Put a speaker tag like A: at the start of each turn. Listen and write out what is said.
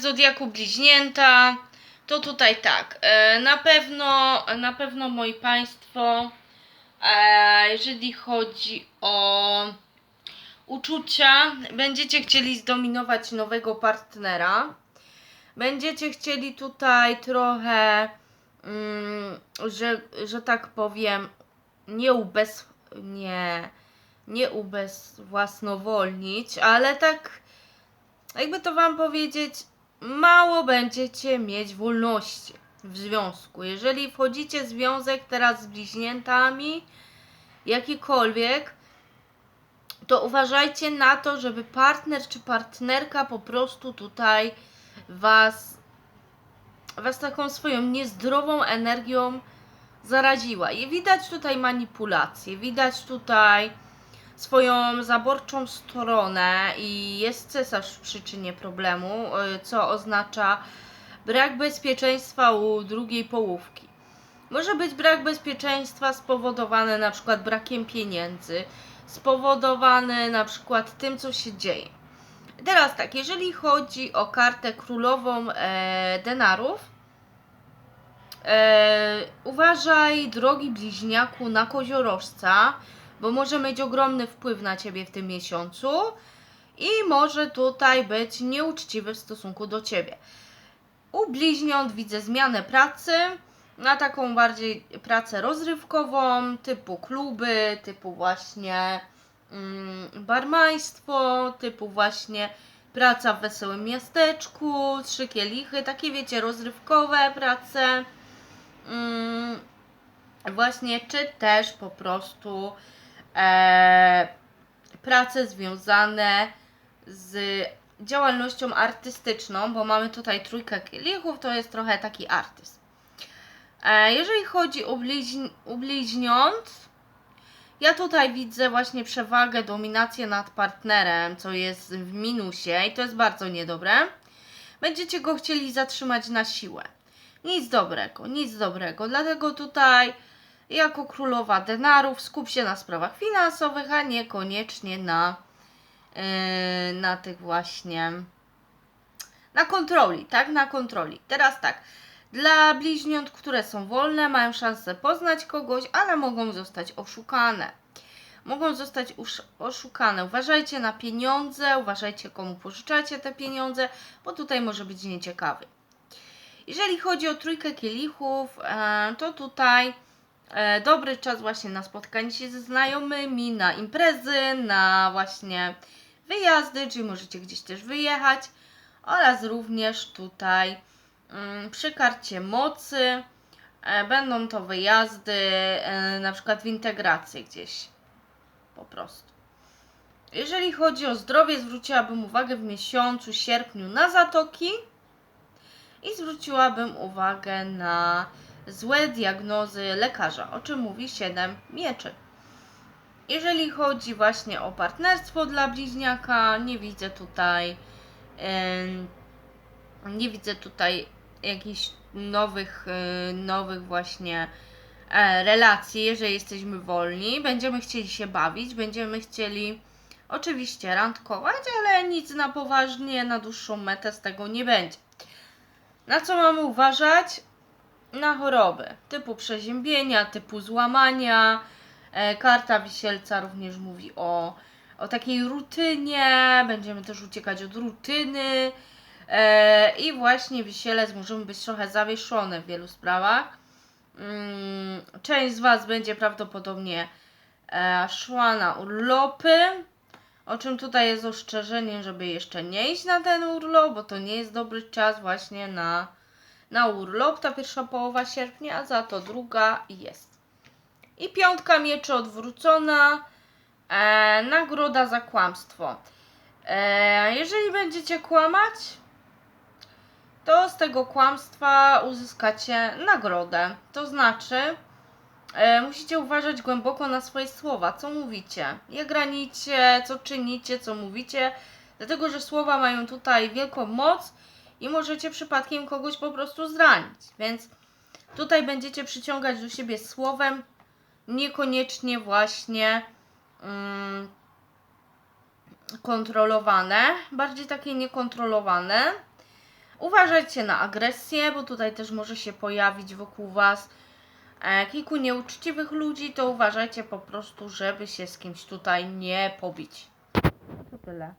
A: Zodiaku Bliźnięta, to tutaj tak, e, na pewno, na pewno moi Państwo, e, jeżeli chodzi o uczucia, będziecie chcieli zdominować nowego partnera, będziecie chcieli tutaj trochę, mm, że, że tak powiem, nie ubez... nie, nie ubezwłasnowolnić, ale tak jakby to wam powiedzieć, mało będziecie mieć wolności w związku. Jeżeli wchodzicie w związek teraz z bliźniętami, jakikolwiek, to uważajcie na to, żeby partner czy partnerka po prostu tutaj was, was taką swoją niezdrową energią zaraziła. I widać tutaj manipulację, widać tutaj swoją zaborczą stronę i jest cesarz w przyczynie problemu, y, co oznacza brak bezpieczeństwa u drugiej połówki. Może być brak bezpieczeństwa spowodowany na przykład brakiem pieniędzy, spowodowany na przykład tym, co się dzieje. Teraz tak, jeżeli chodzi o kartę królową e, denarów, e, uważaj, drogi bliźniaku, na koziorożca, bo może mieć ogromny wpływ na ciebie w tym miesiącu i może tutaj być nieuczciwy w stosunku do ciebie. U bliźniąt widzę zmianę pracy na taką bardziej pracę rozrywkową, typu kluby, typu właśnie mm, barmaństwo, typu właśnie praca w wesołym miasteczku, trzy kielichy, takie wiecie, rozrywkowe prace. Mm, właśnie, czy też po prostu e, prace związane z działalnością artystyczną, bo mamy tutaj trójkę kielichów, to jest trochę taki artyst. E, jeżeli chodzi o, bliźni, o bliźniąt, ja tutaj widzę właśnie przewagę, dominację nad partnerem, co jest w minusie i to jest bardzo niedobre. Będziecie go chcieli zatrzymać na siłę. Nic dobrego, nic dobrego. Dlatego tutaj jako królowa denarów skup się na sprawach finansowych, a niekoniecznie na, yy, na tych właśnie na kontroli, tak? Na kontroli. Teraz tak. Dla bliźniąt, które są wolne, mają szansę poznać kogoś, ale mogą zostać oszukane. Mogą zostać oszukane. Uważajcie na pieniądze, uważajcie komu pożyczacie te pieniądze, bo tutaj może być nieciekawy. Jeżeli chodzi o trójkę kielichów, e, to tutaj dobry czas właśnie na spotkanie się ze znajomymi, na imprezy, na właśnie wyjazdy, czyli możecie gdzieś też wyjechać oraz również tutaj mm, przy karcie mocy e, będą to wyjazdy na przykład w integrację gdzieś po prostu. Jeżeli chodzi o zdrowie, zwróciłabym uwagę w miesiącu sierpniu na zatoki i zwróciłabym uwagę na złe diagnozy lekarza, o czym mówi 7 mieczy. Jeżeli chodzi właśnie o partnerstwo dla bliźniaka, nie widzę tutaj nie widzę tutaj jakichś nowych, yy, nowych właśnie e, relacji, jeżeli jesteśmy wolni. Będziemy chcieli się bawić, będziemy chcieli oczywiście randkować, ale nic na poważnie, na dłuższą metę z tego nie będzie. Na co mamy uważać? Na choroby typu przeziębienia, typu złamania. E, karta wisielca również mówi o, o takiej rutynie. Będziemy też uciekać od rutyny. E, I właśnie wisielec możemy być trochę zawieszony w wielu sprawach. Mm, część z Was będzie prawdopodobnie e, szła na urlopy. O czym tutaj jest ostrzeżenie, żeby jeszcze nie iść na ten urlop, bo to nie jest dobry czas właśnie na, na urlop, ta pierwsza połowa sierpnia, a za to druga jest. I piątka mieczy odwrócona, e, nagroda za kłamstwo. E, jeżeli będziecie kłamać, to z tego kłamstwa uzyskacie nagrodę. To znaczy, e, musicie uważać głęboko na swoje słowa, co mówicie, jak granicie, co czynicie, co mówicie, dlatego że słowa mają tutaj wielką moc i możecie przypadkiem kogoś po prostu zranić. Więc tutaj będziecie przyciągać do siebie słowem, niekoniecznie właśnie mm, kontrolowane, bardziej takie niekontrolowane. Uważajcie na agresję, bo tutaj też może się pojawić wokół Was e, kilku nieuczciwych ludzi, to uważajcie po prostu, żeby się z kimś tutaj nie pobić. To tyle.